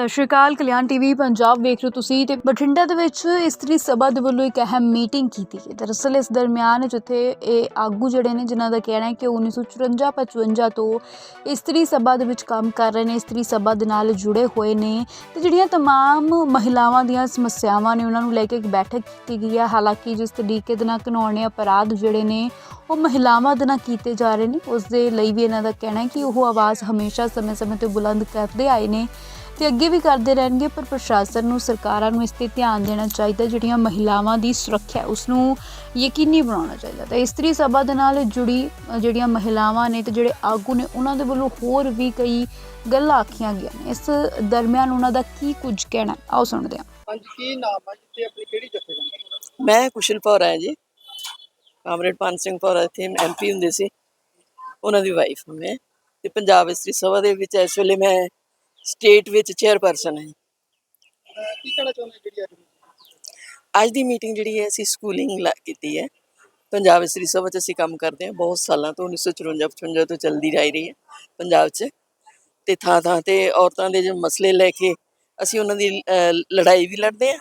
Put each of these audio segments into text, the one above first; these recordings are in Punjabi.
ਸਤਿ ਸ਼੍ਰੀ ਅਕਾਲ, ਕਲਿਆਣ ਟੀਵੀ, ਪੰਜਾਬ ਵੇਖ ਰਹੇ ਹੋ ਤੁਸੀਂ ਤੇ ਬਠਿੰਡਾ ਦੇ ਵਿੱਚ ਇਸਤਰੀ ਸਭਾ ਦੇ ਵੱਲੋਂ ਇੱਕ ਅਹਿਮ ਮੀਟਿੰਗ ਕੀਤੀ ਗਈ। ਦਰਅਸਲ ਇਸ ਦਰਮਿਆਨ ਜਿੱਥੇ ਇਹ ਆਗੂ ਜਿਹੜੇ ਨੇ, ਜਿਨ੍ਹਾਂ ਦਾ ਕਹਿਣਾ ਹੈ ਕਿ 1954-55 ਤੋਂ ਇਸਤਰੀ ਸਭਾ ਦੇ ਵਿੱਚ ਕੰਮ ਕਰ ਰਹੇ ਨੇ, ਇਸਤਰੀ ਸਭਾ ਦੇ ਨਾਲ ਜੁੜੇ ਹੋਏ ਨੇ ਤੇ ਜਿਹੜੀਆਂ ਤਮਾਮ ਮਹਿਲਾਵਾਂ ਦੀਆਂ ਸਮੱਸਿਆਵਾਂ ਨੇ, ਉਹਨਾਂ ਨੂੰ ਲੈ ਕੇ ਇੱਕ ਬੈਠਕ ਕੀਤੀ ਗਈ ਹੈ। ਹਾਲਾਂਕਿ ਜਿਸ ਤਰੀਕੇ ਦੇ ਨਾਲ ਘਿਨੌਣੇ ਅਪਰਾਧ ਜਿਹੜੇ ਨੇ, ਉਹ ਮਹਿਲਾਵਾਂ ਦੇ ਨਾਲ ਕੀਤੇ ਜਾ ਰਹੇ ਨੇ। ਉਸ ਦੇ ਲਈ ਵੀ ਇਹਨਾਂ ਦਾ ਕਹਿਣਾ ਹੈ ਕਿ ਉਹ ਆਵਾਜ਼ ਹਮੇਸ਼ਾ ਸਮੇਂ-ਸਮੇਂ ਤੇ ਬੁਲੰਦ ਕਰਦੇ ਆਏ ਨੇ। ਤੇ ਅੱਗੇ ਵੀ ਕਰਦੇ ਰਹਿਣਗੇ ਪਰ ਪ੍ਰਸ਼ਾਸਨ ਨੂੰ ਸਰਕਾਰਾਂ ਨੂੰ ਇਸ ਤੇ ਧਿਆਨ ਦੇਣਾ ਚਾਹੀਦਾ ਜਿਹੜੀਆਂ ਮਹਿਲਾਵਾਂ ਦੀ ਸੁਰੱਖਿਆ ਉਸ ਨੂੰ ਯਕੀਨੀ ਬਣਾਉਣਾ ਚਾਹੀਦਾ। ਤਾਂ ਇਸਤਰੀ ਸਭਾ ਦੇ ਨਾਲ ਜੁੜੀ ਜਿਹੜੀਆਂ ਮਹਿਲਾਵਾਂ ਨੇ ਤੇ ਜਿਹੜੇ ਆਗੂ ਨੇ ਉਹਨਾਂ ਦੇ ਵੱਲੋਂ ਹੋਰ ਵੀ ਕਈ ਗੱਲਾਂ ਆਖੀਆਂ ਗਈਆਂ ਨੇ। ਇਸ ਦਰਮਿਆਨ ਉਹਨਾਂ ਦਾ ਕੀ ਕੁਝ ਕਹਿਣਾ? ਆਓ ਸੁਣਦੇ ਹਾਂ। ਹਾਂਜੀ ਕੀ ਨਾਮ ਹੈ ਜਿੱਥੇ ਆਪਣੀ ਕਿਹੜੀ ਜਥੇਬੰਦੀ ਮੈਂ ਕੁਸ਼ਲ ਭੌਰਾ ਹਾਂ ਜੀ। ਕਾਮਰੇਡ ਪਾਨ ਸਿੰਘ ਭੌਰਾ ਇੱਥੇ ਐਮਪੀ ਹੁੰਦੇ ਸੀ। ਉਹਨਾਂ ਦੀ ਵਾਈਫ ਹਾਂ ਮੈਂ। ਤੇ ਪੰਜਾਬ ਇਸਤਰੀ ਸਭਾ ਦੇ ਵਿੱਚ ਇਸ ਵੇਲੇ ਮੈਂ ਸਟੇਟ ਵਿੱਚ ਚੇਅਰਪਰਸਨ ਹਾਂ। ਅਹ ਕੀ ਕਹਿਣਾ ਚਾਹੁੰਦੇ ਜਿਹੜੀ ਅੱਜ ਅੱਜ ਦੀ ਮੀਟਿੰਗ ਜਿਹੜੀ ਹੈ ਅਸੀਂ ਸਕੂਲਿੰਗ ਲਾ ਕੀਤੀ ਹੈ। ਪੰਜਾਬ ਇਸਤਰੀ ਸਭਾ 'ਚ ਅਸੀਂ ਕੰਮ ਕਰਦੇ ਹਾਂ। ਬਹੁਤ ਸਾਲਾਂ ਤੋਂ 1954 55 ਤੋਂ ਚੱਲਦੀ ਆ ਰਹੀ ਹੈ ਪੰਜਾਬ 'ਚ। ਤੇ ਥਾਂ ਥਾਂ ਤੇ ਔਰਤਾਂ ਦੇ ਜੋ ਮਸਲੇ ਲੈ ਕੇ ਅਸੀਂ ਉਹਨਾਂ ਦੀ ਲੜਾਈ ਵੀ ਲੜਦੇ ਹਾਂ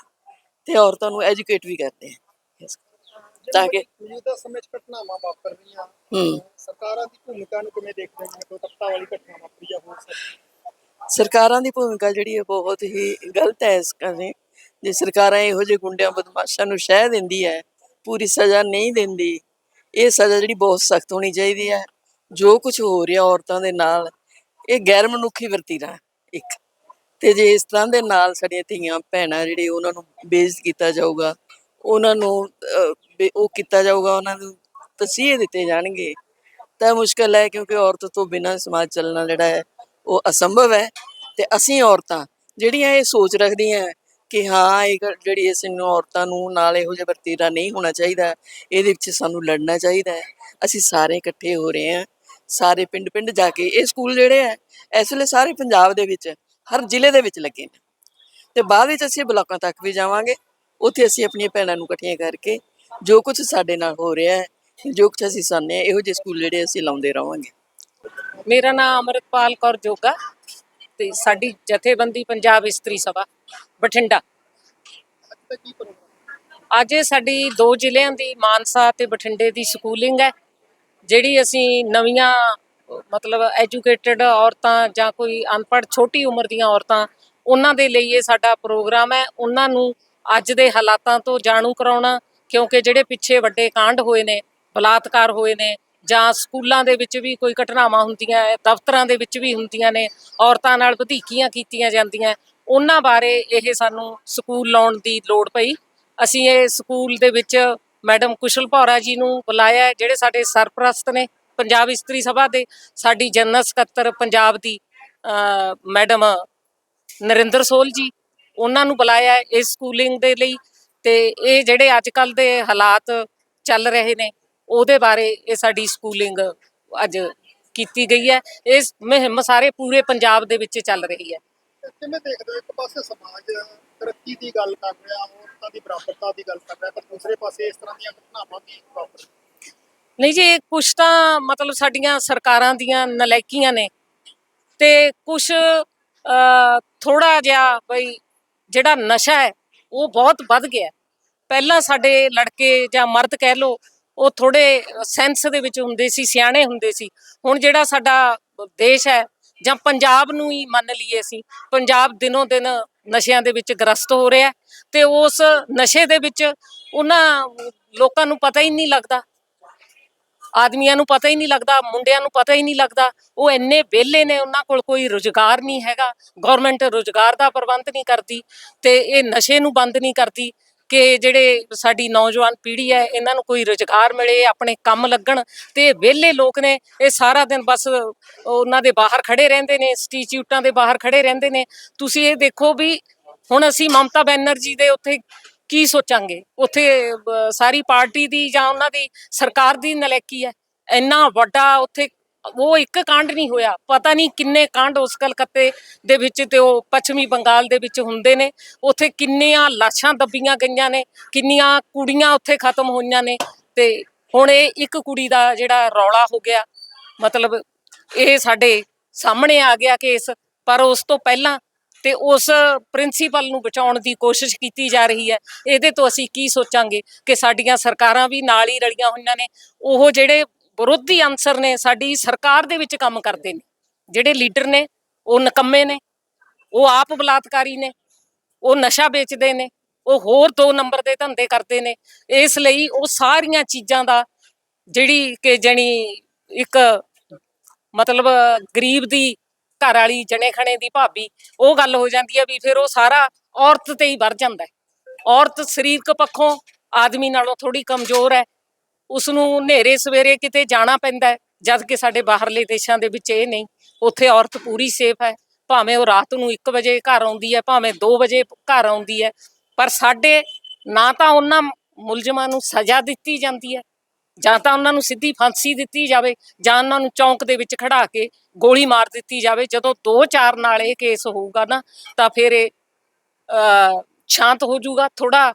ਤੇ ਔਰਤਾਂ ਨੂੰ ਐਜੂਕੇਟ ਵੀ ਕਰਦੇ ਹਾਂ. ਤਾਂ ਕਿ ਮੌਜੂਦਾ ਸਮੇਂ 'ਚ ਘਟਨਾਵਾਂ ਵਾਪਰ ਰਹੀਆਂ। ਹੂੰ। ਸਰਕਾਰਾਂ ਦੀ ਭੂਮਿਕਾ ਨੂੰ ਕਿਵੇਂ ਦੇਖਦੇ ਹੋ ਕੋਈ ਤਖਤਾ ਵਾਲੀ ਘਟਨਾ ਵਾਪਰੀ ਜਾਂ ਹੋਰ ਸਕਦੀ ਸਰਕਾਰਾਂ ਦੀ ਭੂਮਿਕਾ ਜਿਹੜੀ ਹੈ ਬਹੁਤ ਹੀ ਗਲਤ ਹੈ ਇਸ ਕਰਕੇ ਜੇ ਸਰਕਾਰਾਂ ਇਹੋ ਜਿਹੇ ਗੁੰਡਿਆਂ, ਬਦਮਾਸ਼ਾਂ ਨੂੰ ਸ਼ਹਿ ਦਿੰਦੀ ਹੈ, ਪੂਰੀ ਸਜ਼ਾ ਨਹੀਂ ਦਿੰਦੀ, ਇਹ ਸਜ਼ਾ ਜਿਹੜੀ ਬਹੁਤ ਸਖਤ ਹੋਣੀ ਚਾਹੀਦੀ ਹੈ। ਜੋ ਕੁਝ ਹੋ ਰਿਹਾ ਔਰਤਾਂ ਦੇ ਨਾਲ, ਇਹ ਗੈਰ ਮਨੁੱਖੀ ਵਰਤੀਰਾ ਇੱਕ। ਤੇ ਜੇ ਇਸ ਤਰ੍ਹਾਂ ਦੇ ਨਾਲ ਸਾਡੀਆਂ ਧੀਆਂ, ਭੈਣਾਂ ਜਿਹੜੇ ਉਹਨਾਂ ਨੂੰ ਬੇਇੱਜ਼ਤ ਕੀਤਾ ਜਾਊਗਾ, ਉਹਨਾਂ ਨੂੰ ਉਹ ਕੀਤਾ ਜਾਊਗਾ, ਉਹਨਾਂ ਨੂੰ ਤਸੀਹੇ ਦਿੱਤੇ ਜਾਣਗੇ, ਤਾਂ ਮੁਸ਼ਕਲ ਹੈ ਕਿਉਂਕਿ ਔਰਤ ਤੋਂ ਬਿਨਾਂ ਸਮਾਜ ਚੱਲਣਾ ਜਿਹੜਾ ਹੈ, ਉਹ ਅਸੰਭਵ ਹੈ। ਤੇ ਅਸੀਂ ਔਰਤਾਂ, ਜਿਹੜੀਆਂ ਇਹ ਸੋਚ ਰੱਖਦੀਆਂ ਕਿ ਹਾਂ, ਇਹ ਜਿਹੜੀ ਇਸ ਨੂੰ ਔਰਤਾਂ ਨੂੰ ਨਾਲ ਇਹੋ ਜਿਹਾ ਵਰਤੀਰਾ ਨਹੀਂ ਹੋਣਾ ਚਾਹੀਦਾ, ਇਹਦੇ ਵਿੱਚ ਸਾਨੂੰ ਲੜਨਾ ਚਾਹੀਦਾ ਹੈ। ਅਸੀਂ ਸਾਰੇ ਇਕੱਠੇ ਹੋ ਰਹੇ ਹਾਂ, ਸਾਰੇ ਪਿੰਡ ਪਿੰਡ ਜਾ ਕੇ, ਇਹ ਸਕੂਲ ਜਿਹੜੇ ਹੈ, ਇਸ ਵੇਲੇ ਸਾਰੇ ਪੰਜਾਬ ਦੇ ਵਿੱਚ, ਹਰ ਜ਼ਿਲ੍ਹੇ ਦੇ ਵਿੱਚ ਲੱਗੇ ਨੇ। ਤੇ ਬਾਅਦ ਵਿੱਚ ਅਸੀਂ ਬਲਾਕਾਂ ਤੱਕ ਵੀ ਜਾਵਾਂਗੇ, ਉੱਥੇ ਅਸੀਂ ਆਪਣੀਆਂ ਭੈਣਾਂ ਨੂੰ ਇਕੱਠੀਆਂ ਕਰਕੇ, ਜੋ ਕੁਝ ਸਾਡੇ ਨਾਲ ਹੋ ਰਿਹਾ ਹੈ, ਜੋ ਕੁਝ ਅਸੀਂ ਸੁਣਨੇ ਹਾਂ, ਇਹੋ ਜਿਹੇ ਸਕੂਲ ਜਿਹੜੇ ਅਸੀਂ ਲਾਉਂਦੇ ਰਵਾਂਗੇ ਮੇਰਾ ਨਾਮ ਅਮਰਤਪਾਲ ਕੌਰ ਜੋਗਾ ਤੇ ਸਾਡੀ ਜਥੇਬੰਦੀ ਪੰਜਾਬ ਇਸਤਰੀ ਸਭਾ, ਬਠਿੰਡਾ। ਅੱਜ ਇਹ ਸਾਡੀ ਦੋ ਜ਼ਿਲ੍ਹਿਆਂ ਦੀ ਮਾਨਸਾ ਤੇ ਬਠਿੰਡੇ ਦੀ ਸਕੂਲਿੰਗ ਹੈ, ਜਿਹੜੀ ਅਸੀਂ ਨਵੀਆਂ, ਮਤਲਬ ਐਜੂਕੇਟਿਡ ਔਰਤਾਂ ਜਾਂ ਕੋਈ ਅਨਪੜ੍ਹ ਛੋਟੀ ਉਮਰ ਦੀਆਂ ਔਰਤਾਂ, ਉਹਨਾਂ ਦੇ ਲਈ ਇਹ ਸਾਡਾ ਪ੍ਰੋਗਰਾਮ ਹੈ। ਉਹਨਾਂ ਨੂੰ ਅੱਜ ਦੇ ਹਾਲਾਤਾਂ ਤੋਂ ਜਾਣੂ ਕਰਾਉਣਾ, ਕਿਉਂਕਿ ਜਿਹੜੇ ਪਿੱਛੇ ਵੱਡੇ ਕਾਂਡ ਹੋਏ ਨੇ, ਬਲਾਤਕਾਰ ਹੋਏ ਨੇ ਜਾਂ ਸਕੂਲਾਂ ਦੇ ਵਿੱਚ ਵੀ ਕੋਈ ਘਟਨਾਵਾਂ ਹੁੰਦੀਆਂ ਹੈ ਦਫ਼ਤਰਾਂ ਦੇ ਵਿੱਚ ਵੀ ਹੁੰਦੀਆਂ ਨੇ, ਔਰਤਾਂ ਨਾਲ ਵਧੀਕੀਆਂ ਕੀਤੀਆਂ ਜਾਂਦੀਆਂ, ਉਹਨਾਂ ਬਾਰੇ ਇਹ ਸਾਨੂੰ ਸਕੂਲ ਲਾਉਣ ਦੀ ਲੋੜ ਪਈ। ਅਸੀਂ ਇਹ ਸਕੂਲ ਦੇ ਵਿੱਚ ਮੈਡਮ ਕੁਸ਼ਲ ਭੌਰਾ ਜੀ ਨੂੰ ਬੁਲਾਇਆ, ਜਿਹੜੇ ਸਾਡੇ ਸਰਪ੍ਰਸਤ ਨੇ ਪੰਜਾਬ ਇਸਤਰੀ ਸਭਾ ਦੇ, ਸਾਡੀ ਜਨਰਲ ਸਕੱਤਰ ਪੰਜਾਬ ਦੀ ਮੈਡਮ ਨਰਿੰਦਰ ਸੋਲ ਜੀ, ਉਹਨਾਂ ਨੂੰ ਬੁਲਾਇਆ ਇਸ ਸਕੂਲਿੰਗ ਦੇ ਲਈ, ਤੇ ਇਹ ਜਿਹੜੇ ਅੱਜ ਕੱਲ ਦੇ ਹਾਲਾਤ ਚੱਲ ਰਹੇ ਨੇ ਉਹਦੇ ਬਾਰੇ ਇਹ ਸਾਡੀ ਸਕੂਲਿੰਗ ਅੱਜ ਕੀਤੀ ਗਈ ਹੈ ਇਸ ਮੁਹਿੰਮ ਸਾਰੇ ਪੂਰੇ ਪੰਜਾਬ ਦੇ ਵਿੱਚ ਚੱਲ ਰਹੀ ਹੈ ਕਿਵੇਂ ਦੇਖਦੇ ਹੋ ਇੱਕ ਪਾਸੇ ਸਮਾਜ ਤਰੱਕੀ ਦੀ ਗੱਲ ਕਰ ਰਿਹਾ ਔਰਤਾਂ ਦੀ ਬਰਾਬਰਤਾ ਦੀ ਗੱਲ ਕਰ ਰਿਹਾ ਪਰ ਦੂਸਰੇ ਪਾਸੇ ਇਸ ਤਰ੍ਹਾਂ ਦੀਆਂ ਘਟਨਾਵਾਂ ਵੀ ਵਾਪਰ ਰਹੀਆਂ। ਨਹੀਂ ਜੀ ਕੁਛ ਤਾਂ ਮਤਲਬ ਸਾਡੀਆਂ ਸਰਕਾਰਾਂ ਦੀਆਂ ਨਲਾਇਕੀਆਂ ਨੇ ਤੇ ਕੁਛ ਥੋੜਾ ਜਿਹਾ ਬਈ ਜਿਹੜਾ ਨਸ਼ਾ ਹੈ ਉਹ ਬਹੁਤ ਵੱਧ ਗਿਆ। ਪਹਿਲਾਂ ਸਾਡੇ ਲੜਕੇ ਜਾਂ ਮਰਦ ਕਹਿ ਲੋ ਉਹ ਥੋੜੇ ਸੈਂਸ ਦੇ ਵਿੱਚ ਹੁੰਦੇ ਸੀ, ਸਿਆਣੇ ਹੁੰਦੇ ਸੀ। ਹੁਣ ਜਿਹੜਾ ਸਾਡਾ ਦੇਸ਼ ਹੈ, ਜਾਂ ਪੰਜਾਬ ਨੂੰ ਹੀ ਮੰਨ ਲਈਏ ਅਸੀਂ, ਪੰਜਾਬ ਦਿਨੋਂ ਦਿਨ ਨਸ਼ਿਆਂ ਦੇ ਵਿੱਚ ਗ੍ਰਸਤ ਹੋ ਰਿਹਾ ਤੇ ਉਸ ਨਸ਼ੇ ਦੇ ਵਿੱਚ ਉਹਨਾਂ ਲੋਕਾਂ ਨੂੰ ਪਤਾ ਹੀ ਨਹੀਂ ਲੱਗਦਾ। ਆਦਮੀਆਂ ਨੂੰ ਪਤਾ ਹੀ ਨਹੀਂ ਲੱਗਦਾ, ਮੁੰਡਿਆਂ ਨੂੰ ਪਤਾ ਹੀ ਨਹੀਂ ਲੱਗਦਾ। ਉਹ ਇੰਨੇ ਵਿਹਲੇ ਨੇ, ਉਹਨਾਂ ਕੋਲ ਕੋਈ ਰੁਜ਼ਗਾਰ ਨਹੀਂ ਹੈਗਾ। ਗਵਰਨਮੈਂਟ ਰੁਜ਼ਗਾਰ ਦਾ ਪ੍ਰਬੰਧ ਨਹੀਂ ਕਰਦੀ ਤੇ ਇਹ ਨਸ਼ੇ ਨੂੰ ਬੰਦ ਨਹੀਂ ਕਰਦੀ। ਕਿ ਜਿਹੜੇ ਸਾਡੀ ਨੌਜਵਾਨ ਪੀੜ੍ਹੀ ਹੈ, ਇਹਨਾਂ ਨੂੰ ਕੋਈ ਰੁਜ਼ਗਾਰ ਮਿਲੇ, ਆਪਣੇ ਕੰਮ ਲੱਗਣ ਤੇ ਵਿਹਲੇ ਲੋਕ ਨੇ, ਇਹ ਸਾਰਾ ਦਿਨ ਬਸ ਉਹਨਾਂ ਦੇ ਬਾਹਰ ਖੜੇ ਰਹਿੰਦੇ ਨੇ, ਇੰਸਟੀਚਿਊਟਾਂ ਦੇ ਬਾਹਰ ਖੜੇ ਰਹਿੰਦੇ ਨੇ। ਤੁਸੀਂ ਇਹ ਦੇਖੋ ਵੀ ਹੁਣ ਅਸੀਂ ਮਮਤਾ ਬੈਨਰਜੀ ਦੇ ਉੱਥੇ ਕੀ ਸੋਚਾਂਗੇ? ਉੱਥੇ ਸਾਰੀ ਪਾਰਟੀ ਦੀ ਜਾਂ ਉਹਨਾਂ ਦੀ ਸਰਕਾਰ ਦੀ ਨਲੈਕੀ ਹੈ। ਇੰਨਾ ਵੱਡਾ ਉੱਥੇ ਉਹ ਇੱਕ ਕਾਂਡ ਨਹੀਂ ਹੋਇਆ। ਪਤਾ ਨਹੀਂ ਕਿੰਨੇ ਕਾਂਡ ਉਸ ਕਲਕੱਤੇ ਦੇ ਵਿੱਚ ਤੇ ਉਹ ਪੱਛਮੀ ਬੰਗਾਲ ਦੇ ਵਿੱਚ ਹੁੰਦੇ ਨੇ। ਉੱਥੇ ਕਿੰਨੀਆਂ ਲਾਸ਼ਾਂ ਦੱਬੀਆਂ ਗਈਆਂ ਨੇ, ਕਿੰਨੀਆਂ ਕੁੜੀਆਂ ਉੱਥੇ ਖਤਮ ਹੋਈਆਂ ਨੇ ਤੇ ਹੁਣ ਇਹ ਇੱਕ ਕੁੜੀ ਦਾ ਜਿਹੜਾ ਰੌਲਾ ਹੋ ਗਿਆ, ਮਤਲਬ ਇਹ ਸਾਡੇ ਸਾਹਮਣੇ ਆ ਗਿਆ ਕੇਸ, ਪਰ ਉਸ ਤੋਂ ਪਹਿਲਾਂ ਤੇ ਉਸ ਪ੍ਰਿੰਸੀਪਲ ਨੂੰ ਬਚਾਉਣ ਦੀ ਕੋਸ਼ਿਸ਼ ਕੀਤੀ ਜਾ ਰਹੀ ਹੈ। ਇਹਦੇ ਤੋਂ ਅਸੀਂ ਕੀ ਸੋਚਾਂਗੇ ਕਿ ਸਾਡੀਆਂ ਸਰਕਾਰਾਂ ਵੀ ਨਾਲ ਹੀ ਰਲੀਆਂ ਹੋਈਆਂ ਨੇ। ਉਹ ਜਿਹੜੇ ਵਿਰੋਧੀ ਅੰਸਰ ਨੇ ਸਾਡੀ ਸਰਕਾਰ ਦੇ ਵਿੱਚ ਕੰਮ ਕਰਦੇ ਨੇ। ਜਿਹੜੇ ਲੀਡਰ ਨੇ, ਉਹ ਨਕੰਮੇ ਨੇ, ਉਹ ਆਪ ਬਲਾਤਕਾਰੀ ਨੇ, ਉਹ ਨਸ਼ਾ ਵੇਚਦੇ ਨੇ, ਉਹ ਹੋਰ ਦੋ ਨੰਬਰ ਦੇ ਧੰਦੇ ਕਰਦੇ ਨੇ। ਇਸ ਲਈ ਉਹ ਸਾਰੀਆਂ ਚੀਜ਼ਾਂ ਦਾ ਜਿਹੜੀ ਕਿ ਜਣੀ ਇੱਕ ਮਤਲਬ ਗਰੀਬ ਦੀ ਘਰ ਵਾਲੀ ਜਣੇ ਖਣੇ ਦੀ ਭਾਬੀ, ਉਹ ਗੱਲ ਹੋ ਜਾਂਦੀ ਹੈ ਵੀ ਫਿਰ ਉਹ ਸਾਰਾ ਔਰਤ ਤੇ ਹੀ ਵਰ ਜਾਂਦਾ ਹੈ। ਔਰਤ ਸਰੀਰਕ ਪੱਖੋਂ ਆਦਮੀ ਨਾਲੋਂ ਥੋੜੀ ਕਮਜ਼ੋਰ ਹੈ ਉਸ ਨੂੰ ਹਨੇਰੇ ਸਵੇਰੇ ਕਿਤੇ ਜਾਣਾ ਪੈਂਦਾ ਹੈ ਜਦ ਕਿ ਸਾਡੇ ਬਾਹਰਲੇ ਦੇਸ਼ਾਂ ਦੇ ਵਿੱਚ ਇਹ ਨਹੀਂ। ਉੱਥੇ ਔਰਤ ਪੂਰੀ ਸੇਫ ਹੈ ਭਾਵੇਂ ਉਹ ਰਾਤ ਨੂੰ 1 ਵਜੇ ਘਰ ਆਉਂਦੀ ਹੈ ਭਾਵੇਂ 2 ਵਜੇ ਘਰ ਆਉਂਦੀ ਹੈ ਪਰ ਸਾਡੇ ਨਾ ਤਾਂ ਉਹਨਾਂ ਮੁਲਜ਼ਮਾਂ ਨੂੰ ਸਜ਼ਾ ਦਿੱਤੀ ਜਾਂਦੀ ਹੈ ਜਾਂ ਤਾਂ ਉਹਨਾਂ ਨੂੰ ਸਿੱਧੀ ਫਾਂਸੀ ਦਿੱਤੀ ਜਾਵੇ ਜਾਂ ਉਹਨਾਂ ਨੂੰ ਚੌਂਕ ਦੇ ਵਿੱਚ ਖੜਾ ਕੇ ਗੋਲੀ ਮਾਰ ਦਿੱਤੀ ਜਾਵੇ। ਜਦੋਂ 2-4 ਨਾਲ ਇਹ ਕੇਸ ਹੋਊਗਾ ਨਾ ਤਾਂ ਫਿਰ ਇਹ ਅਹ, ਸ਼ਾਂਤ ਹੋ ਜਾਊਗਾ ਥੋੜਾ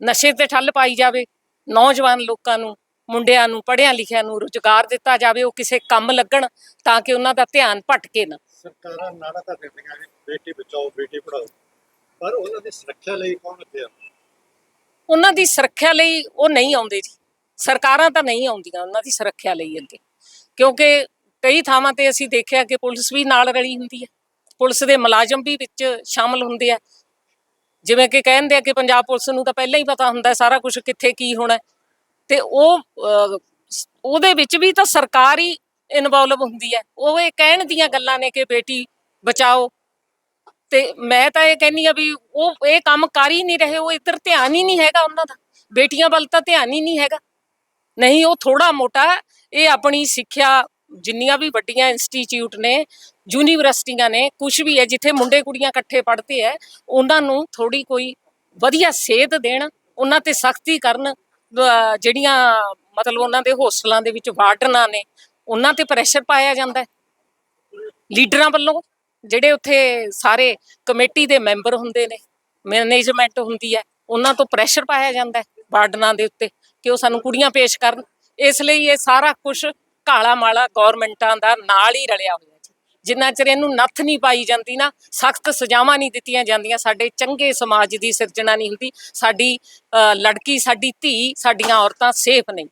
ਨਸ਼ੇ ਤੇ ਠੱਲ ਪਾਈ ਜਾਵੇ। ਨੌਜਵਾਨ ਲੋਕਾਂ ਨੂੰ ਮੁੰਡਿਆਂ ਨੂੰ ਪੜ੍ਹਿਆਂ ਲਿਖਿਆਂ ਨੂੰ ਰੁਜ਼ਗਾਰ ਦਿੱਤਾ ਜਾਵੇ ਉਹ ਕਿਸੇ ਕੰਮ ਲੱਗਣ ਤਾਂ ਕਿ ਉਹਨਾਂ ਦਾ ਧਿਆਨ ਭਟਕੇ ਨਾ। ਸਰਕਾਰਾਂ ਨਾਰਾ ਤਾਂ ਦਿੰਦੀਆਂ ਨੇ ਬੇਟੀ ਬਚਾਓ ਬੇਟੀ ਪੜਾਓ ਪਰ ਉਹਨਾਂ ਦੀ ਸੁਰੱਖਿਆ ਲਈ ਕੌਣ ਅੱਗੇ ਉਹਨਾਂ ਦੀ ਸੁਰੱਖਿਆ ਲਈ ਉਹ ਨਹੀਂ ਆਉਂਦੇ ਜੀ। ਸਰਕਾਰਾਂ ਤਾਂ ਨਹੀਂ ਆਉਂਦੀਆਂ ਉਹਨਾਂ ਦੀ ਸੁਰੱਖਿਆ ਲਈ ਅੱਗੇ। ਕਿਉਂਕਿ ਕਈ ਥਾਵਾਂ ਤੇ ਅਸੀਂ ਦੇਖਿਆ ਕਿ ਪੁਲਿਸ ਵੀ ਨਾਲ ਰਲੀ ਹੁੰਦੀ ਹੈ। ਪੁਲਿਸ ਦੇ ਮੁਲਾਜ਼ਮ ਵੀ ਵਿੱਚ ਸ਼ਾਮਲ ਹੁੰਦੇ ਆ। ਜਿਵੇਂ ਕਿ ਕਹਿੰਦੇ ਆ ਕਿ ਪੰਜਾਬ ਪੁਲਿਸ ਨੂੰ ਤਾਂ ਪਹਿਲਾਂ ਹੀ ਪਤਾ ਹੁੰਦਾ ਸਾਰਾ ਕੁਝ ਕਿੱਥੇ ਕੀ ਹੋਣਾ ਤੇ ਉਹ ਉਹਦੇ ਵਿੱਚ ਵੀ ਤਾਂ ਸਰਕਾਰ ਇਨਵੋਲਵ ਹੁੰਦੀ ਹੈ। ਉਹ ਇਹ ਕਹਿਣ ਦੀਆਂ ਗੱਲਾਂ ਨੇ ਕਿ ਬੇਟੀ ਬਚਾਓ। ਤੇ ਮੈਂ ਤਾਂ ਇਹ ਕਹਿੰਨੀ ਆ ਵੀ ਉਹ ਇਹ ਕੰਮ ਕਰ ਹੀ ਨਹੀਂ ਰਹੇ, ਉਹ ਇੱਧਰ ਧਿਆਨ ਹੀ ਨਹੀਂ ਹੈਗਾ ਉਹਨਾਂ ਦਾ। ਬੇਟੀਆਂ ਵੱਲ ਤਾਂ ਧਿਆਨ ਹੀ ਨਹੀਂ ਹੈਗਾ। ਨਹੀਂ, ਉਹ ਥੋੜਾ ਮੋਟਾ ਇਹ ਆਪਣੀ ਸਿੱਖਿਆ ਜਿੰਨੀਆਂ ਵੀ ਵੱਡੀਆਂ ਇੰਸਟੀਚਿਊਟ ਨੇ ਯੂਨੀਵਰਸਿਟੀਆਂ ਨੇ ਕੁਝ ਵੀ ਹੈ, ਜਿੱਥੇ ਮੁੰਡੇ ਕੁੜੀਆਂ ਇਕੱਠੇ ਪੜ੍ਹਦੇ ਹੈ, ਉਹਨਾਂ ਨੂੰ ਥੋੜੀ ਕੋਈ ਵਧੀਆ ਸੇਧ ਦੇਣ, ਉਹਨਾਂ ਤੇ ਸਖਤੀ ਕਰਨ, ਅਹ, ਜਿਹੜੀਆਂ ਮਤਲਬ ਉਹਨਾਂ ਦੇ ਹੋਸਟਲਾਂ ਦੇ ਵਿੱਚ ਵਾਰਡਨਾਂ ਨੇ, ਉਹਨਾਂ ਤੇ ਪ੍ਰੈਸ਼ਰ ਪਾਇਆ ਜਾਂਦਾ ਹੈ। ਲੀਡਰਾਂ ਵੱਲੋਂ, ਜਿਹੜੇ ਉੱਥੇ ਸਾਰੇ ਕਮੇਟੀ ਦੇ ਮੈਂਬਰ ਹੁੰਦੇ ਨੇ, ਮੈਨੇਜਮੈਂਟ ਹੁੰਦੀ ਹੈ, ਉਹਨਾਂ ਤੋਂ ਪ੍ਰੈਸ਼ਰ ਪਾਇਆ ਜਾਂਦਾ ਹੈ ਵਾਰਡਨਾਂ ਦੇ ਉੱਤੇ ਕਿ ਉਹ ਸਾਨੂੰ ਕੁੜੀਆਂ ਪੇਸ਼ ਕਰਨ। ਇਸ ਲਈ ਇਹ ਸਾਰਾ ਕੁਝ ਕਾਲਾ ਮਾਲਾ ਗਵਰਨਮੈਂਟਾਂ ਦਾ ਨਾਲ ਹੀ ਰਲਿਆ ਹੋਇਆ ਜੀ ਜਿੰਨਾ ਚਿਰ ਇਹਨੂੰ ਨੱਥ ਨਹੀਂ ਪਾਈ ਜਾਂਦੀ ਨਾ, ਸਖਤ ਸਜ਼ਾਵਾਂ ਨਹੀਂ ਦਿੱਤੀਆਂ ਜਾਂਦੀਆਂ, ਸਾਡੇ ਚੰਗੇ ਸਮਾਜ ਦੀ ਸਿਰਜਣਾ ਨਹੀਂ ਹੁੰਦੀ, ਸਾਡੀ ਲੜਕੀ, ਸਾਡੀ ਧੀ, ਸਾਡੀਆਂ ਔਰਤਾਂ ਸੇਫ ਨਹੀਂ।